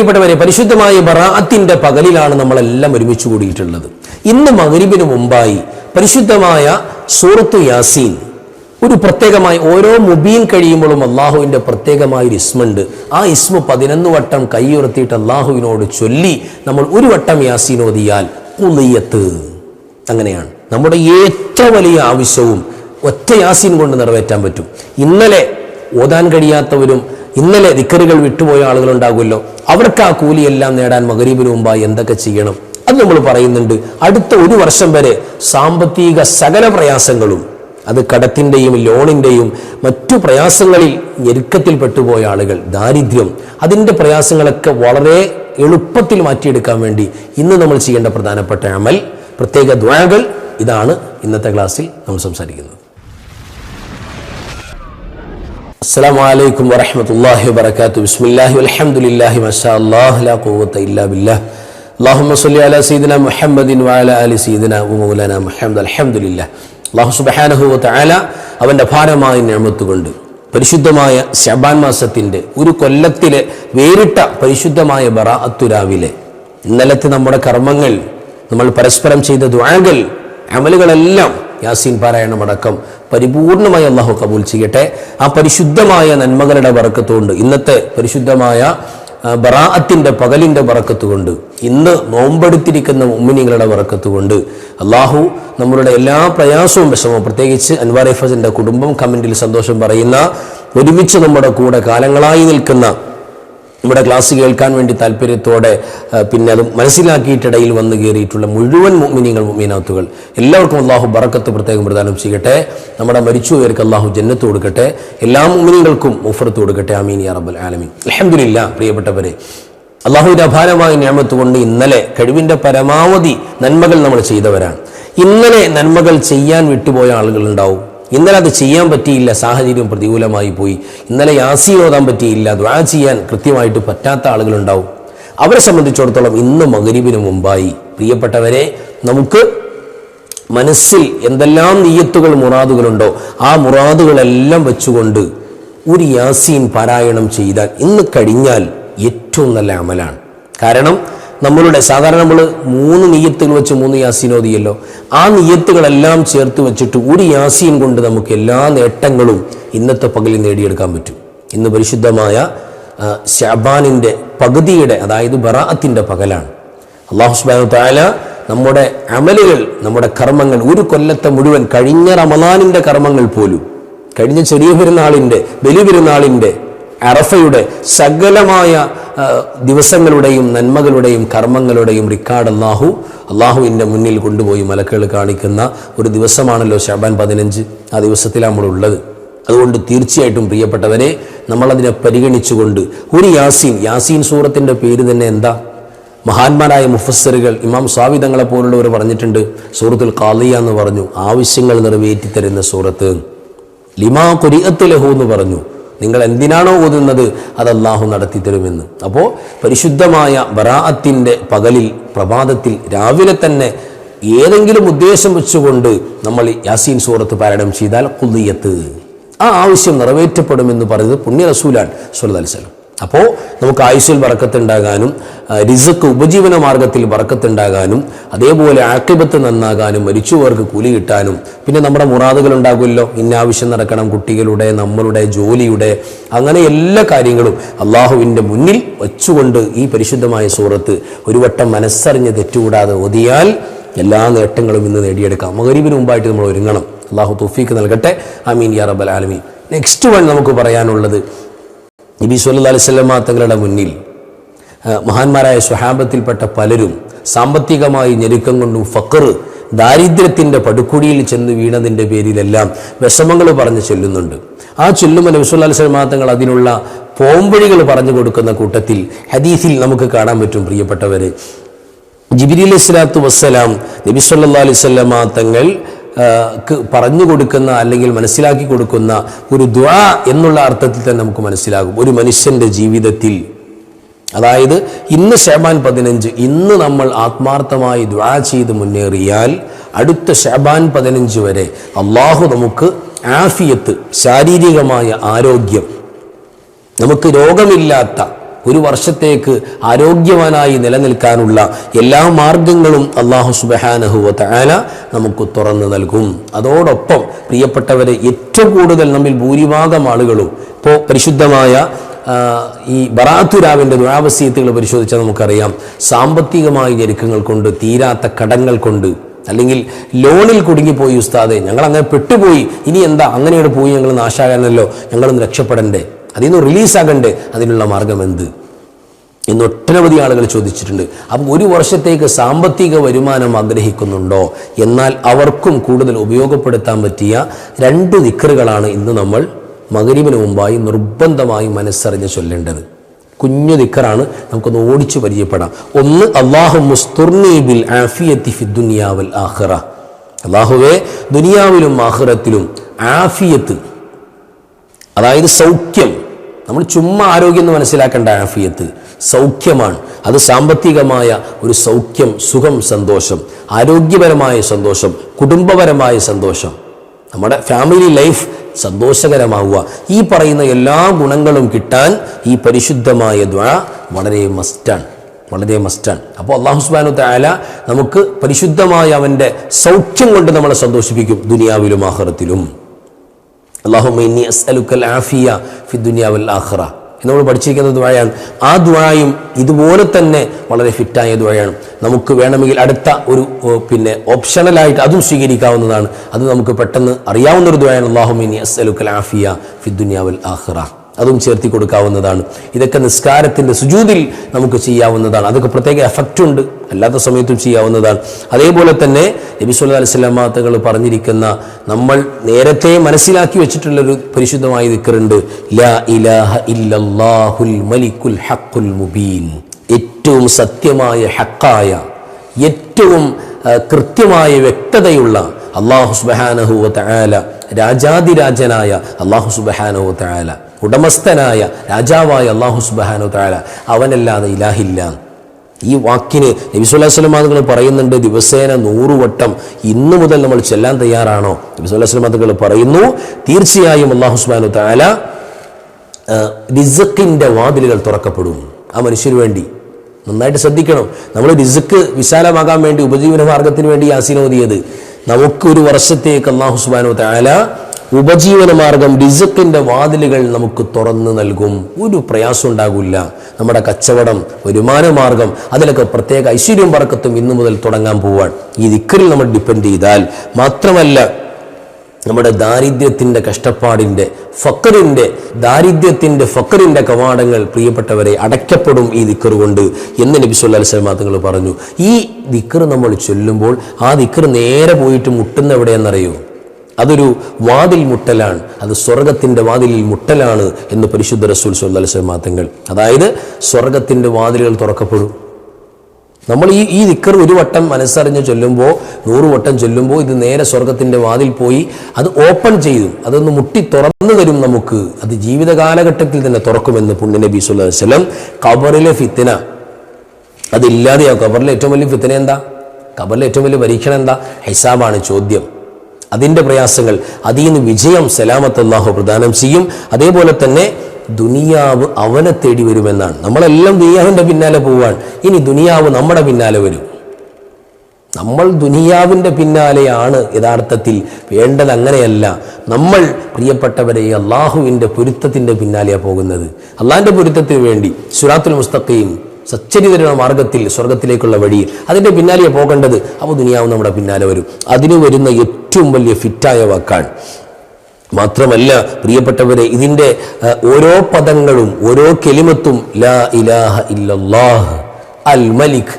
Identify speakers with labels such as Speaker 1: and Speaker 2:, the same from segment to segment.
Speaker 1: പ്രിയപ്പെട്ടവരെ പരിശുദ്ധമായ ബറാഅത്തിന്റെ പകലിലാണ് നമ്മളെല്ലാം ഒരുമിച്ച് കൂടിയിട്ടുള്ളത്. ഇന്ന് മകരിബിന് മുമ്പായി പരിശുദ്ധമായ സൂറത്ത് യാസീൻ ഒരു പ്രത്യേകമായി ഓരോ മുബീൻ കഴിയുമ്പോഴും അള്ളാഹുവിന്റെ പ്രത്യേകമായ ഒരു ഇസ്മുണ്ട്. ആ ഇസ്മു പതിനൊന്ന് വട്ടം കൈയുറത്തിയിട്ട് അള്ളാഹുവിനോട് ചൊല്ലി നമ്മൾ ഒരു വട്ടം യാസീൻ ഓതിയാൽ ഉളിയത്ത്. അങ്ങനെയാണ്. നമ്മുടെ ഏറ്റവും വലിയ ആവശ്യവും ഒറ്റ യാസീൻ കൊണ്ട് നിറവേറ്റാൻ പറ്റും. ഇന്നലെ ഓതാൻ കഴിയാത്തവരും ഇന്നലെ ദിക്കറുകൾ വിട്ടുപോയ ആളുകൾ ആളുകളുണ്ടാകുമല്ലോ. അവർക്ക് ആ കൂലിയെല്ലാം നേടാൻ മകരീബിന് മുമ്പായി എന്തൊക്കെ ചെയ്യണം? അത് നമ്മൾ പറയുന്നുണ്ട്. അടുത്ത ഒരു വർഷം വരെ സാമ്പത്തിക സകല പ്രയാസങ്ങളും അത് കടത്തിന്റെയും ലോണിന്റെയും മറ്റു പ്രയാസങ്ങളിൽ ഞെരുക്കത്തിൽ പെട്ടുപോയ ആളുകൾ ദാരിദ്ര്യം അതിന്റെ പ്രയാസങ്ങളൊക്കെ വളരെ എളുപ്പത്തിൽ മാറ്റിയെടുക്കാൻ വേണ്ടി ഇന്ന് നമ്മൾ ചെയ്യേണ്ട പ്രധാനപ്പെട്ട അമൽ പ്രത്യേക ദ്വാകൾ ഇതാണ് ഇന്നത്തെ ക്ലാസ്സിൽ നമ്മൾ സംസാരിക്കുന്നത്. السلام عليكم ورحمة الله وبركاته بسم الله والحمد لله ما شاء الله لا قوة إلا بالله اللهم صل على سيدنا محمد وعلى آل سيدنا ومولانا محمد الحمد لله അള്ളാഹു സുബഹാനഹു വതആല അവൻ്റെ ഭാരമായ ഞാമത്ത് കൊണ്ട് പരിശുദ്ധമായ ശബാൻ മാസത്തിൻ്റെ ഒരു കൊല്ലത്തിലെ വേറിട്ട പരിശുദ്ധമായ ബറാഅത്തുരാവിലെ ഇന്നലത്തെ നമ്മുടെ കർമ്മങ്ങൾ നമ്മൾ പരസ്പരം ചെയ്ത ദ്വാകൾ അമലുകളെല്ലാം യാസീൻ പാരായണമടക്കം പരിപൂർണമായി അള്ളാഹു കബൂൽ ചെയ്യട്ടെ. ആ പരിശുദ്ധമായ നന്മകളുടെ വറക്കത്തുകൊണ്ട് ഇന്നത്തെ പരിശുദ്ധമായ ബറാഅത്തിന്റെ പകലിന്റെ വറക്കത്തുകൊണ്ട് ഇന്ന് നോമ്പെടുത്തിരിക്കുന്ന ഉമ്മിനികളുടെ വറക്കത്തുകൊണ്ട് അള്ളാഹു നമ്മളുടെ എല്ലാ പ്രയാസവും വിഷമവും പ്രത്യേകിച്ച് അൻവാർ എഫസിന്റെ കുടുംബം കമന്റിൽ സന്തോഷം പറയുന്ന ഒരുമിച്ച് നമ്മുടെ കൂടെ കാലങ്ങളായി നിൽക്കുന്ന നമ്മുടെ ക്ലാസ് കേൾക്കാൻ വേണ്ടി താല്പര്യത്തോടെ പിന്നെ അത് മനസ്സിലാക്കിയിട്ടിടയിൽ വന്നു കയറിയിട്ടുള്ള മുഴുവൻ മീനിങ്ങൾ മീനാത്തുകൾ എല്ലാവർക്കും അള്ളാഹു ബറക്കത്ത് പ്രത്യേകം പ്രദാനം ചെയ്യട്ടെ. നമ്മുടെ മരിച്ചുപോയവർക്ക് അള്ളാഹു ജന്നത്ത് കൊടുക്കട്ടെ. എല്ലാ മുഅ്മിനീങ്ങൾക്കും മുഫറത്ത് കൊടുക്കട്ടെ. ആമീൻ യാ റബ്ബൽ ആലമീൻ. അൽഹംദുലില്ലാ പ്രിയപ്പെട്ടവരെ. അള്ളാഹുവിന്റെ അപാരമായ ഞാമത്ത് കൊണ്ട് ഇന്നലെ കഴിവിന്റെ പരമാവധി നന്മകൾ നമ്മൾ ചെയ്തവരാണ്. ഇന്നലെ നന്മകൾ ചെയ്യാൻ വിട്ടുപോയ ആളുകൾ ആളുകളുണ്ടാവും. ഇന്നലെ അത് ചെയ്യാൻ പറ്റിയില്ല സാഹചര്യം പ്രതികൂലമായി പോയി. ഇന്നലെ യാസി ഓതാൻ പറ്റിയില്ല ദ്വാ ചെയ്യാൻ കൃത്യമായിട്ട് പറ്റാത്ത ആളുകളുണ്ടാവും. അവരെ സംബന്ധിച്ചിടത്തോളം ഇന്ന് മകരീബിന് മുമ്പായി. പ്രിയപ്പെട്ടവരെ നമുക്ക് മനസ്സിൽ എന്തെല്ലാം നീയത്തുകൾ മുറാദുകളുണ്ടോ ആ മുറാദുകളെല്ലാം വെച്ചുകൊണ്ട് ഒരു യാസീൻ പാരായണം ചെയ്താൽ ഇന്ന് കഴിഞ്ഞാൽ ഏറ്റവും നല്ല അമലാണ്. കാരണം നമ്മളുടെ സാധാരണ നമ്മൾ മൂന്ന് നീയത്തുകൾ വെച്ച് മൂന്ന് യാസീൻ ആ നീയത്തുകളെല്ലാം ചേർത്ത് വെച്ചിട്ട് ഒരു യാസീൻ കൊണ്ട് നമുക്ക് എല്ലാ നേട്ടങ്ങളും ഇന്നത്തെ പകലിൽ നേടിയെടുക്കാൻ പറ്റും. ഇന്ന് പരിശുദ്ധമായ ഷബാനിന്റെ പകുതിയുടെ അതായത് ബറാഅത്തിന്റെ പകലാണ്. അള്ളാഹു സുബ്ഹാനഹു തആല നമ്മുടെ അമലുകൾ നമ്മുടെ കർമ്മങ്ങൾ ഒരു കൊല്ലത്തെ മുഴുവൻ കഴിഞ്ഞ റമദാനിന്റെ കർമ്മങ്ങൾ പോലും കഴിഞ്ഞ ചെറിയ പെരുന്നാളിന്റെ വലിയ പെരുന്നാളിന്റെ അറഫയുടെ സകലമായ ദിവസങ്ങളുടെയും നന്മകളുടെയും കർമ്മങ്ങളുടെയും റിക്കാർഡ് അള്ളാഹു അള്ളാഹുവിന്റെ മുന്നിൽ കൊണ്ടുപോയി മലക്കുകൾ കാണിക്കുന്ന ഒരു ദിവസമാണല്ലോ ഷാബാൻ പതിനഞ്ച് ആ ദിവസത്തിലാണ് നമ്മളുള്ളത് അതുകൊണ്ട് തീർച്ചയായിട്ടും പ്രിയപ്പെട്ടവരെ നമ്മളതിനെ പരിഗണിച്ചുകൊണ്ട് ഒരു യാസീൻ യാസീൻ സൂറത്തിന്റെ പേര് തന്നെ എന്താ? മഹാന്മാരായ മുഫസ്സറുകൾ ഇമാം സ്വാവിധങ്ങളെ പോലുള്ളവർ പറഞ്ഞിട്ടുണ്ട് സൂറത്തുൽ കാളിയ എന്ന് പറഞ്ഞു ആവശ്യങ്ങൾ നിറവേറ്റി തരുന്ന സൂറത്ത്. ലിമാ കുരിയത്തിലഹു എന്ന് പറഞ്ഞു. നിങ്ങൾ എന്തിനാണോ ഓതുന്നത് അത് അള്ളാഹു നടത്തി തരുമെന്ന് അപ്പോൾ പരിശുദ്ധമായ ബറാഅത്തിന്റെ പകലിൽ പ്രഭാതത്തിൽ രാവിലെ തന്നെ ഏതെങ്കിലും ഉദ്ദേശം വെച്ചുകൊണ്ട് നമ്മൾ യാസീൻ സൂറത്ത് പാരായണം ചെയ്താൽ കുല്ലിയത്ത് ആ ആവശ്യം നിറവേറ്റപ്പെടുമെന്ന് പറയുന്നത് പുണ്യ റസൂലാൻ സുല്ലി അപ്പോൾ നമുക്ക് ആയുസ്സിൽ വറക്കത്തുണ്ടാകാനും റിസക്ക് ഉപജീവന മാർഗത്തിൽ വറക്കത്തുണ്ടാകാനും അതേപോലെ ആക്കിബത്ത് നന്നാകാനും മരിച്ചുപോർക്ക് കൂലി കിട്ടാനും പിന്നെ നമ്മുടെ മുറാദുകൾ ഉണ്ടാകുമല്ലോ. ഇന്നാവശ്യം നടക്കണം കുട്ടികളുടെ നമ്മളുടെ ജോലിയുടെ അങ്ങനെ എല്ലാ കാര്യങ്ങളും അള്ളാഹുവിന്റെ മുന്നിൽ വച്ചുകൊണ്ട് ഈ പരിശുദ്ധമായ സൂറത്ത് ഒരു വട്ടം മനസ്സറിഞ്ഞ് തെറ്റുകൂടാതെ ഒതിയാൽ എല്ലാ നേട്ടങ്ങളും ഇന്ന് നേടിയെടുക്കാം. മകരീബിന് മുമ്പായിട്ട് നമ്മൾ ഒരുങ്ങണം. അള്ളാഹു തുഫീക്ക് നൽകട്ടെ. അമീൻ യാ റബ്ബൽ ആലമീൻ. നെക്സ്റ്റ് വൺ നമുക്ക് പറയാനുള്ളത് നബി സല്ലു അലൈഹി വസല്ലമ തങ്ങളുടെ മുന്നിൽ മഹാന്മാരായ സ്വഹാബത്തിൽപ്പെട്ട പലരും സാമ്പത്തികമായി ഞെരുക്കം കൊണ്ടും ഫക്കർ ദാരിദ്ര്യത്തിന്റെ പടുക്കുടിയിൽ ചെന്ന് വീണതിന്റെ പേരിലെല്ലാം വിഷമങ്ങൾ പറഞ്ഞ് ചൊല്ലുന്നുണ്ട്. ആ ചൊല്ലുമ്പോൾ നബി സ്വലമാ തങ്ങൾ അതിനുള്ള പോംവഴികൾ പറഞ്ഞു കൊടുക്കുന്ന കൂട്ടത്തിൽ ഹദീസിൽ നമുക്ക് കാണാൻ പറ്റും പ്രിയപ്പെട്ടവരെ. ജിബിരി അലൈഹി സ്വലാത്തു വസ്സലാം നബി അലൈവല്ലാ തങ്ങൾ പറഞ്ഞു കൊടുക്കുന്ന അല്ലെങ്കിൽ മനസ്സിലാക്കി കൊടുക്കുന്ന ഒരു ദ്വാ എന്നുള്ള അർത്ഥത്തിൽ തന്നെ നമുക്ക് മനസ്സിലാകും. ഒരു മനുഷ്യന്റെ ജീവിതത്തിൽ. അതായത് ഇന്ന് ഷാബാൻ പതിനഞ്ച് ഇന്ന് നമ്മൾ ആത്മാർത്ഥമായി ദ്വാ ചെയ്ത് മുന്നേറിയാൽ അടുത്ത ഷാബാൻ പതിനഞ്ച് വരെ അള്ളാഹു നമുക്ക് ആഫിയത്ത് ശാരീരികമായ ആരോഗ്യം നമുക്ക് രോഗമില്ലാത്ത ഒരു വർഷത്തേക്ക് ആരോഗ്യവാനായി നിലനിൽക്കാനുള്ള എല്ലാ മാർഗങ്ങളും അള്ളാഹു സുബഹാനഹുവ തആല നമുക്ക് തുറന്നു നൽകും. അതോടൊപ്പം പ്രിയപ്പെട്ടവരെ ഏറ്റവും കൂടുതൽ നമ്മിൽ ഭൂരിഭാഗം ആളുകളും ഇപ്പോൾ പരിശുദ്ധമായ ഈ ബറാത്തുരാവിന്റെ ദുരാവസ്യത്തുകൾ പരിശോധിച്ചാൽ നമുക്കറിയാം. സാമ്പത്തികമായ ഞെരുക്കങ്ങൾ കൊണ്ട് തീരാത്ത കടങ്ങൾ കൊണ്ട് അല്ലെങ്കിൽ ലോണിൽ കുടുങ്ങിപ്പോയി ഉസ്താദെ ഞങ്ങൾ അങ്ങനെ പെട്ടുപോയി. ഇനി എന്താ? അങ്ങനെയോട് പോയി ഞങ്ങൾ നാശാകാനല്ലോ. ഞങ്ങളൊന്ന് രക്ഷപ്പെടണ്ടേ. അതിൽ നിന്ന് റിലീസാകണ്ടേ അതിനുള്ള മാർഗം എന്ത് എന്ന് ഒട്ടനവധി ആളുകൾ ചോദിച്ചിട്ടുണ്ട്. അപ്പം ഒരു വർഷത്തേക്ക് സാമ്പത്തിക വരുമാനം ആഗ്രഹിക്കുന്നുണ്ടോ? എന്നാൽ അവർക്കും കൂടുതൽ ഉപയോഗപ്പെടുത്താൻ പറ്റിയ രണ്ട് ദിക്കറുകളാണ് ഇന്ന് നമ്മൾ മകരീവിന് മുമ്പായി നിർബന്ധമായി മനസ്സറിഞ്ഞ് ചൊല്ലേണ്ടത്. കുഞ്ഞു ദിക്കറാണ് നമുക്കൊന്ന് ഓടിച്ചു പരിചയപ്പെടാം. ഒന്ന് അള്ളാഹു ബിൽ ആഫിയത്തി ഫി ആഖിറ. അള്ളാഹുവേ ദുനിയാവിലും ആഹ്റത്തിലും ആഫിയത്ത് അതായത് സൗഖ്യം നമ്മൾ ചുമ്മാ ആരോഗ്യം എന്ന് മനസ്സിലാക്കേണ്ട ആഫിയത്ത് സൗഖ്യമാണ്. അത് സാമ്പത്തികമായ ഒരു സൗഖ്യം സുഖം സന്തോഷം ആരോഗ്യപരമായ സന്തോഷം കുടുംബപരമായ സന്തോഷം. നമ്മുടെ ഫാമിലി ലൈഫ് സന്തോഷകരമാവുക. ഈ പറയുന്ന എല്ലാ ഗുണങ്ങളും കിട്ടാൻ ഈ പരിശുദ്ധമായ ദ്വാ വളരെ മസ്റ്റാണ് വളരെ മസ്റ്റാണ് അപ്പോൾ അള്ളാഹു സുബാനു താല നമുക്ക് പരിശുദ്ധമായ അവന്റെ സൗഖ്യം കൊണ്ട് നമ്മളെ സന്തോഷിപ്പിക്കും ദുനിയാവിലും ആഹ്റത്തിലും. അള്ളാഹുമ്മ ഇന്നി അസ്അലുക്കൽ ആഫിയ ഫി ദുനിയാവൽ ആഖിറ. നമ്മൾ പഠിച്ചിരിക്കുന്ന ദ്വായാണ് ആ ദ്വായും ഇതുപോലെ തന്നെ വളരെ ഫിറ്റായ ദ്വായാണ് നമുക്ക് വേണമെങ്കിൽ അടുത്ത ഒരു പിന്നെ ഓപ്ഷണലായിട്ട് അതും സ്വീകരിക്കാവുന്നതാണ്. അത് നമുക്ക് പെട്ടെന്ന് അറിയാവുന്ന ഒരു ദ്വായാണ് അള്ളാഹുമിനി അസ്അലുക്കൽ ആഫിയ ഫി ദുനിയാവൽ ആഖിറ. അതും ചേർത്തി കൊടുക്കാവുന്നതാണ്. ഇതൊക്കെ നിസ്കാരത്തിന്റെ സുജൂതിൽ നമുക്ക് ചെയ്യാവുന്നതാണ്. അതൊക്കെ പ്രത്യേക എഫക്റ്റ് ഉണ്ട്. അല്ലാത്ത സമയത്തും ചെയ്യാവുന്നതാണ്. അതേപോലെ തന്നെ നബി സുല്ലാ തങ്ങൾ പറഞ്ഞിരിക്കുന്ന നമ്മൾ നേരത്തെ മനസ്സിലാക്കി വെച്ചിട്ടുള്ളൊരു പരിശുദ്ധമായ ദിക്കറുണ്ട്. ലാ ഇലാഹ മുബീൻ. ഏറ്റവും സത്യമായ ഹക്കായ ഏറ്റവും കൃത്യമായ വ്യക്തതയുള്ള അള്ളാഹു സുബഹാനഹു തആല രാജാതിരാജനായ അള്ളാഹു സുബഹാനഹു തആല. ഉടമസ്ഥനായ രാജാവായ അള്ളാഹു സുബാനു തആല അവനല്ലാതെ ഇലാഹില്ല. ഈ വാക്കിന് അതുകൾ പറയുന്നുണ്ട് ദിവസേന നൂറുവട്ടം ഇന്നു മുതൽ നമ്മൾ ചെല്ലാൻ തയ്യാറാണോ? അതുകൾ പറയുന്നു തീർച്ചയായും അള്ളാഹു സുബാനു താല റിസക്കിന്റെ വാതിലുകൾ തുറക്കപ്പെടും. ആ മനുഷ്യന് വേണ്ടി നന്നായിട്ട് ശ്രദ്ധിക്കണം. നമ്മൾ റിസക്ക് വിശാലമാകാൻ വേണ്ടി ഉപജീവന മാർഗത്തിന് വേണ്ടി യാസീൻ നമുക്കൊരു വർഷത്തേക്ക് അള്ളാഹു സുബാനു താല ഉപജീവന മാർഗം റിസക്കിന്റെ വാതിലുകൾ നമുക്ക് തുറന്ന് നൽകും. ഒരു പ്രയാസം ഉണ്ടാകില്ല. നമ്മുടെ കച്ചവടം വരുമാന മാർഗം അതിലൊക്കെ പ്രത്യേക ഐശ്വര്യം പറക്കത്തും ഇന്നു മുതൽ തുടങ്ങാൻ പോവാൻ ഈ ദിക്കറിൽ നമ്മൾ ഡിപ്പെൻഡ് ചെയ്താൽ മാത്രമല്ല നമ്മുടെ ദാരിദ്ര്യത്തിന്റെ കഷ്ടപ്പാടിന്റെ ഫക്കറിന്റെ ദാരിദ്ര്യത്തിന്റെ ഫക്കറിന്റെ കവാടങ്ങൾ പ്രിയപ്പെട്ടവരെ അടയ്ക്കപ്പെടും ഈ ദിക്കർ കൊണ്ട് എന്ന് നബി സുല്ലാ അലൈഹി തങ്ങൾ പറഞ്ഞു. ഈ ദിക്കർ നമ്മൾ ചൊല്ലുമ്പോൾ ആ ദിക്കർ നേരെ പോയിട്ട് മുട്ടുന്ന എവിടെയെന്നറിയോ? അതൊരു വാതിൽ മുട്ടലാണ്. അത് സ്വർഗത്തിന്റെ വാതിലിൽ മുട്ടലാണ് എന്ന് പരിശുദ്ധ റസൂൽ സുല്ലാസ്മാങ്ങൾ അതായത് സ്വർഗത്തിന്റെ വാതിലുകൾ തുറക്കപ്പെടും. നമ്മൾ ഈ ഈ ദിക്കർ ഒരു വട്ടം മനസ്സറിഞ്ഞ് ചൊല്ലുമ്പോൾ നൂറ് വട്ടം ചൊല്ലുമ്പോൾ ഇത് നേരെ സ്വർഗത്തിന്റെ വാതിൽ പോയി അത് ഓപ്പൺ ചെയ്തു. അതൊന്ന് മുട്ടി തുറന്നു തരും നമുക്ക്. അത് ജീവിത കാലഘട്ടത്തിൽ തന്നെ തുറക്കുമെന്ന് പുണ്യ നബി വസ്ലം കബറിലെ ഫിത്തിന അതില്ലാതെയാവും കബറിലെ ഏറ്റവും വലിയ ഫിത്തിന എന്താ? കബറിലെ ഏറ്റവും വലിയ പരീക്ഷണം എന്താ? ഹിസാബാണ് ചോദ്യം. അതിന്റെ പ്രയാസങ്ങൾ അതിൽ നിന്ന് വിജയം സലാമത്ത് അള്ളാഹു പ്രദാനം ചെയ്യും. അതേപോലെ തന്നെ ദുനിയാവ് അവനെ തേടി വരുമെന്നാണ്. നമ്മളെല്ലാം ദുനിയാവിന്റെ പിന്നാലെ പോവാണ്. ഇനി ദുനിയാവ് നമ്മുടെ പിന്നാലെ വരും. നമ്മൾ ദുനിയാവിന്റെ പിന്നാലെയാണ് യഥാർത്ഥത്തിൽ വേണ്ടത് അങ്ങനെയല്ല. നമ്മൾ പ്രിയപ്പെട്ടവരെ അള്ളാഹുവിന്റെ പൊരുത്തത്തിന്റെ പിന്നാലെയാണ് പോകുന്നത്. അള്ളാഹിന്റെ പൊരുത്തത്തിന് വേണ്ടി സുറാത്തുൽ മുസ്തഖയും സച്ചരിതരുടെ മാർഗത്തിൽ സ്വർഗത്തിലേക്കുള്ള വഴി. അതിന്റെ പിന്നാലെയാണ് പോകേണ്ടത് അപ്പോൾ ദുനിയാവ് നമ്മുടെ പിന്നാലെ വരും. അതിന് വരുന്ന ഏറ്റവും വലിയ ഫിറ്റായ വാക്കാണ്. മാത്രമല്ല പ്രിയപ്പെട്ടവരെ ഇതിന്റെ ഓരോ പദങ്ങളും ഓരോ കെലിമത്തും ലാ ഇലാഹ ഇല്ലല്ലാഹ് അൽ മലിക്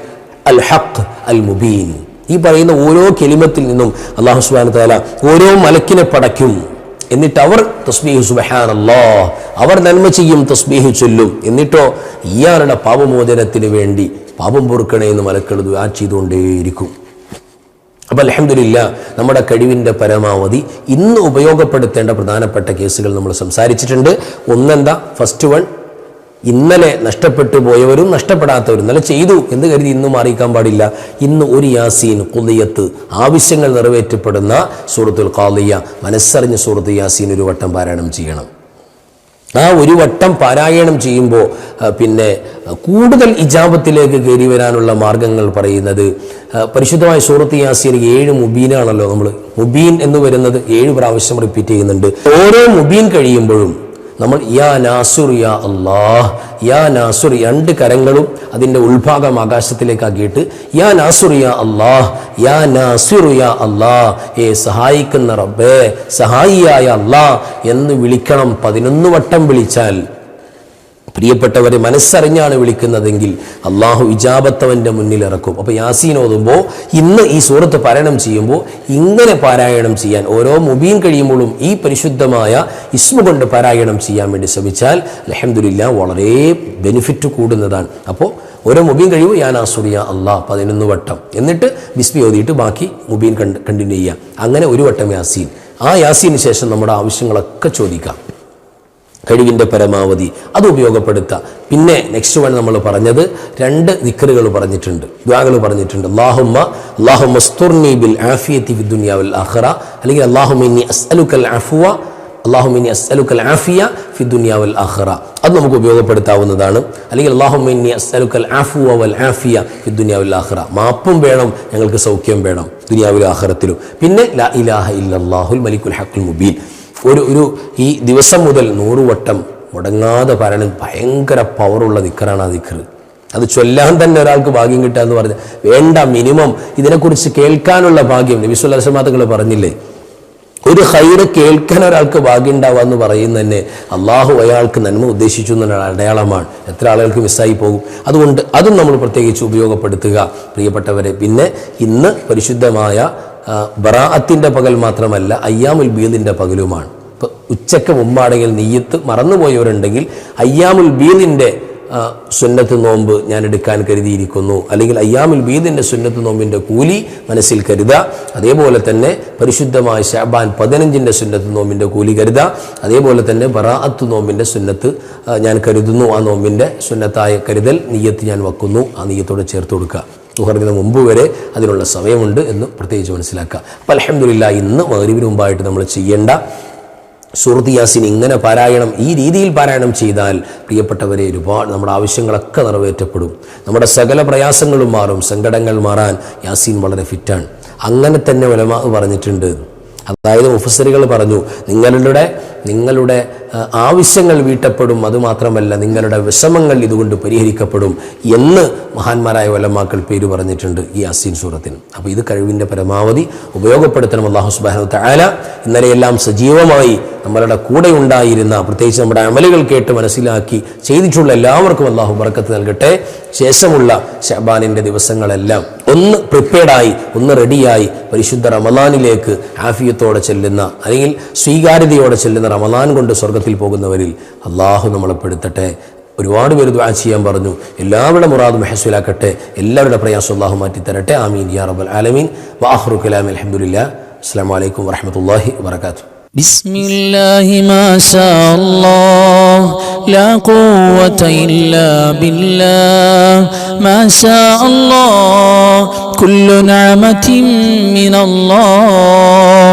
Speaker 1: അൽ ഹഖ് അൽ മുബീൻ. ഈ പറയുന്ന ഓരോ കെലിമത്തിൽ നിന്നും അള്ളാഹു സുബാൻ താല ഓരോ മലക്കിനെ പടയ്ക്കും. എന്നിട്ട് അവർ തസ്ബീഹു സുബഹാനല്ലോ അവർ നന്മ ചെയ്യും തസ്ബീഹു ചൊല്ലും. എന്നിട്ടോ ഇയാളുടെ പാപമോചനത്തിന് വേണ്ടി പാപം പൊറുക്കണേ എന്ന് മലക്കൾ ദുആ ചെയ്തുകൊണ്ടേയിരിക്കും. അപ്പോൾ അലഹമില്ല നമ്മുടെ കഴിവിന്റെ പരമാവധി ഇന്ന് ഉപയോഗപ്പെടുത്തേണ്ട പ്രധാനപ്പെട്ട കേസുകൾ നമ്മൾ സംസാരിച്ചിട്ടുണ്ട്. ഒന്നെന്താ? ഫസ്റ്റ് വൺ ഇന്നലെ നഷ്ടപ്പെട്ടു പോയവരും നഷ്ടപ്പെടാത്തവരും ഇന്നലെ ചെയ്തു എന്ന് കരുതി ഇന്ന് അറിയിക്കാൻ പാടില്ല. ഇന്ന് ഒരു യാസീൻ കുലിയത്ത് ആവശ്യങ്ങൾ നിറവേറ്റപ്പെടുന്ന സൂറത്തുൽ കാലിയ മനസ്സറിഞ്ഞ സൂറത്ത് യാസീൻ ഒരു വട്ടം പാരായണം ചെയ്യണം. ആ ഒരു വട്ടം പാരായണം ചെയ്യുമ്പോൾ പിന്നെ കൂടുതൽ ഇജാപത്തിലേക്ക് കയറി വരാനുള്ള മാർഗങ്ങൾ പറയുന്നത് പരിശുദ്ധമായ സൂറത്ത് യാസീൻ ഏഴ് മുബീനാണല്ലോ നമ്മൾ മുബീൻ എന്ന് വരുന്നത് ഏഴ് പ്രാവശ്യം റിപ്പീറ്റ് ചെയ്യുന്നുണ്ട്. ഓരോ മുബീൻ കഴിയുമ്പോഴും നമ്മൾ യാ നാസുർ യാ അള്ളാഹ് യാ നാസുർ രണ്ട് കരങ്ങളും അതിന്റെ ഉൾഭാഗം ആകാശത്തിലേക്കാക്കിയിട്ട് യാ നാസുർ യാ അള്ളാഹ് യാ നാസുർ യാ അള്ളാഹ് ഏ സഹായിക്കുന്ന റബ്ബേ സഹായിയായ അള്ളാഹ് എന്ന് വിളിക്കണം പതിനൊന്ന് വട്ടം വിളിച്ചാൽ പ്രിയപ്പെട്ടവരെ മനസ്സറിഞ്ഞാണ് വിളിക്കുന്നതെങ്കിൽ അള്ളാഹു ഇജാബത്തവന്റെ മുന്നിൽ ഇറക്കും. അപ്പോൾ യാസീൻ ഓതുമ്പോൾ ഇന്ന് ഈ സൂറത്ത് പാരായണം ചെയ്യുമ്പോൾ ഇങ്ങനെ പാരായണം ചെയ്യാൻ ഓരോ മുബീൻ കഴിയുമ്പോഴും ഈ പരിശുദ്ധമായ ഇസ്മു കൊണ്ട് പാരായണം ചെയ്യാൻ വേണ്ടി ശ്രമിച്ചാൽ അലഹമില്ല വളരെ ബെനിഫിറ്റ് കൂടുന്നതാണ്. അപ്പോൾ ഓരോ മുബീൻ കഴിയുമ്പോൾ ഞാൻ ആസുറിയ അള്ളാഹ് പതിനൊന്ന് വട്ടം. എന്നിട്ട് ബിസ്മി ഓതിയിട്ട് ബാക്കി മുബീൻ കണ്ട് കണ്ടിന്യൂ ചെയ്യാം. അങ്ങനെ ഒരു വട്ടം യാസീൻ. ആ യാസീന് ശേഷം നമ്മുടെ ആവശ്യങ്ങളൊക്കെ ചോദിക്കാം. കഴിവിന്റെ പരമാവധി. അത് ഉപയോഗപ്പെടുത്തുക. പിന്നെ നെക്സ്റ്റ് വൺ നമ്മൾ പറഞ്ഞത് രണ്ട് ദിക്കറുകൾ പറഞ്ഞിട്ടുണ്ട്. ദ്വാകൾ പറഞ്ഞിട്ടുണ്ട്. അള്ളാഹുമ്മ അള്ളാഹുമ്മ ബിൽ ആഫിയത്തി ഫി ദുനിയാവിൽ ആഖിറ. അല്ലെങ്കിൽ അള്ളാഹുമിനി അസ്അലുക്കൽ അഫുവ അള്ളാഹുമിനി അസ്അലുക്കൽ ആഫിയ ഫി ദുനിയാവൽ ആഖിറ. അത് നമുക്ക് ഉപയോഗപ്പെടുത്താവുന്നതാണ്. അല്ലെങ്കിൽ അള്ളാഹുമിനി അസ്അലുക്കൽ ആഫുവ വൽ ആഫിയ ഫി ദുനിയാവിൽ ആഖിറ. മാപ്പും വേണം ഞങ്ങൾക്ക് സൗഖ്യം വേണം ദുനിയാവിലും ആഖിറത്തിലും. പിന്നെ ലാ ഇലാഹ ഇല്ലാഹുൽ മലിക്കുൽ ഹക്കുൽ മുബീൻ. ഒരു ഒരു ഈ ദിവസം മുതൽ നൂറുവട്ടം മുടങ്ങാതെ പറയണം ഭയങ്കര പവറുള്ള ദിക്കറാണ് ആ ദിക്കറ്. അത് ചൊല്ലാൻ തന്നെ ഒരാൾക്ക് ഭാഗ്യം കിട്ടുക എന്ന് പറഞ്ഞാൽ വേണ്ട മിനിമം ഇതിനെക്കുറിച്ച് കേൾക്കാനുള്ള ഭാഗ്യം നബിസുല്ലാസമാതകൾ പറഞ്ഞില്ലേ? ഒരു ഹൈറ് കേൾക്കാൻ ഒരാൾക്ക് ഭാഗ്യം ഉണ്ടാവുക എന്ന് പറയുന്ന തന്നെ അള്ളാഹു അയാൾക്ക് നന്മ ഉദ്ദേശിച്ചു എന്നുള്ള അടയാളമാണ്. എത്ര ആളുകൾക്ക് മിസ്സായി പോകും. അതുകൊണ്ട് അതും നമ്മൾ പ്രത്യേകിച്ച് ഉപയോഗപ്പെടുത്തുക പ്രിയപ്പെട്ടവരെ. പിന്നെ ഇന്ന് പരിശുദ്ധമായ ബറാഅത്തിന്റെ പകൽ മാത്രമല്ല അയ്യാമുൽ ബീദിന്റെ പകലുമാണ്. ഇപ്പോൾ ഉച്ചയ്ക്ക് മുമ്പാണെങ്കിൽ നെയ്യത്ത് മറന്നുപോയവരുണ്ടെങ്കിൽ അയ്യാമുൽ ബീദിന്റെ സുന്നത്ത് നോമ്പ് ഞാൻ എടുക്കാൻ കരുതിയിരിക്കുന്നു. അല്ലെങ്കിൽ അയ്യാമുൽ ബീദിന്റെ സുന്നത്ത് നോമ്പിന്റെ കൂലി മനസ്സിൽ കരുതുക അതേപോലെ തന്നെ പരിശുദ്ധമായ ഷാബാൻ പതിനഞ്ചിന്റെ സുന്നത്ത് നോമ്പിന്റെ കൂലി കരുതുക അതേപോലെ തന്നെ ബറാഅത്ത് നോമ്പിന്റെ സുന്നത്ത് ഞാൻ കരുതുന്നു. ആ നോമ്പിന്റെ സുന്നത്തായ കരുതൽ നീയത്ത് ഞാൻ വെക്കുന്നു. ആ നെയ്യത്തോടെ ചേർത്ത് കൊടുക്കുക. തുഹറിന് മുമ്പ് വരെ അതിനുള്ള സമയമുണ്ട് എന്ന് പ്രത്യേകിച്ച് മനസ്സിലാക്കുക. അപ്പോൾ അലഹമില്ല ഇന്ന് മകരുവിന് മുമ്പായിട്ട് നമ്മൾ ചെയ്യേണ്ട സുഹൃത്തിയാസിൻ യാസിൻ ഇങ്ങനെ പാരായണം ഈ രീതിയിൽ പാരായണം ചെയ്താൽ പ്രിയപ്പെട്ടവരെ ഒരുപാട് നമ്മുടെ ആവശ്യങ്ങളൊക്കെ നിറവേറ്റപ്പെടും. നമ്മുടെ സകല പ്രയാസങ്ങളും മാറും സങ്കടങ്ങൾ മാറാൻ യാസീൻ വളരെ ഫിറ്റാണ്. അങ്ങനെ തന്നെ വലമാവ് പറഞ്ഞിട്ടുണ്ട്. അതായത് ഓഫീസറുകൾ പറഞ്ഞു നിങ്ങളുടെ നിങ്ങളുടെ ആവശ്യങ്ങൾ വീട്ടപ്പെടും. അതുമാത്രമല്ല നിങ്ങളുടെ വിഷമങ്ങൾ ഇതുകൊണ്ട് പരിഹരിക്കപ്പെടും എന്ന് മഹാന്മാരായ വലമാക്കൾ പേര് പറഞ്ഞിട്ടുണ്ട് ഈ അസീൻ സൂറത്തിന് അപ്പോൾ ഇത് കഴിവിന്റെ പരമാവധി ഉപയോഗപ്പെടുത്തണം അള്ളാഹു സുബാനു താല ഇന്നലെയെല്ലാം സജീവമായി നമ്മളുടെ കൂടെ ഉണ്ടായിരുന്ന പ്രത്യേകിച്ച് നമ്മുടെ അമലുകൾ കേട്ട് മനസ്സിലാക്കി ചെയ്തിട്ടുള്ള എല്ലാവർക്കും അള്ളാഹു ബർക്കത്ത് നൽകട്ടെ. ശേഷമുള്ള ഷഹബാനിന്റെ ദിവസങ്ങളെല്ലാം ഒന്ന് പ്രിപ്പയർഡായി ഒന്ന് റെഡിയായി പരിശുദ്ധ റമദാനിലേക്ക് ആഫിയത്തോടെ ചെല്ലുന്ന അല്ലെങ്കിൽ സ്വീകാര്യതയോടെ ചെല്ലുന്ന റമദാൻ കൊണ്ട് സ്വർഗത്തിൽ പോകുന്നവരിൽ അള്ളാഹു നമ്മളെ പെടുത്തട്ടെ ഒരുപാട് പേര് ദ്വാ ചെയ്യാൻ പറഞ്ഞു എല്ലാവരുടെ മുറാദും ഹസുലാക്കട്ടെ എല്ലാവരുടെ പ്രയാസം അള്ളാഹു മാറ്റി തരട്ടെ ആമീൻ യാ റബ്ബൽ ആലമീൻ വാഹ്റു കലാം അലഹമുല്ല അസ്സാം വലൈക്കും വറഹമത്തല്ലാഹി വാത്തു
Speaker 2: بسم الله ما شاء الله لا قوة إلا بالله ما شاء الله كل نعمة من الله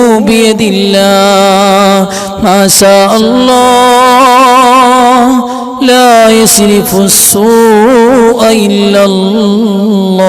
Speaker 2: بيد الله. ما شاء الله. لا يسرف السوء إلا الله.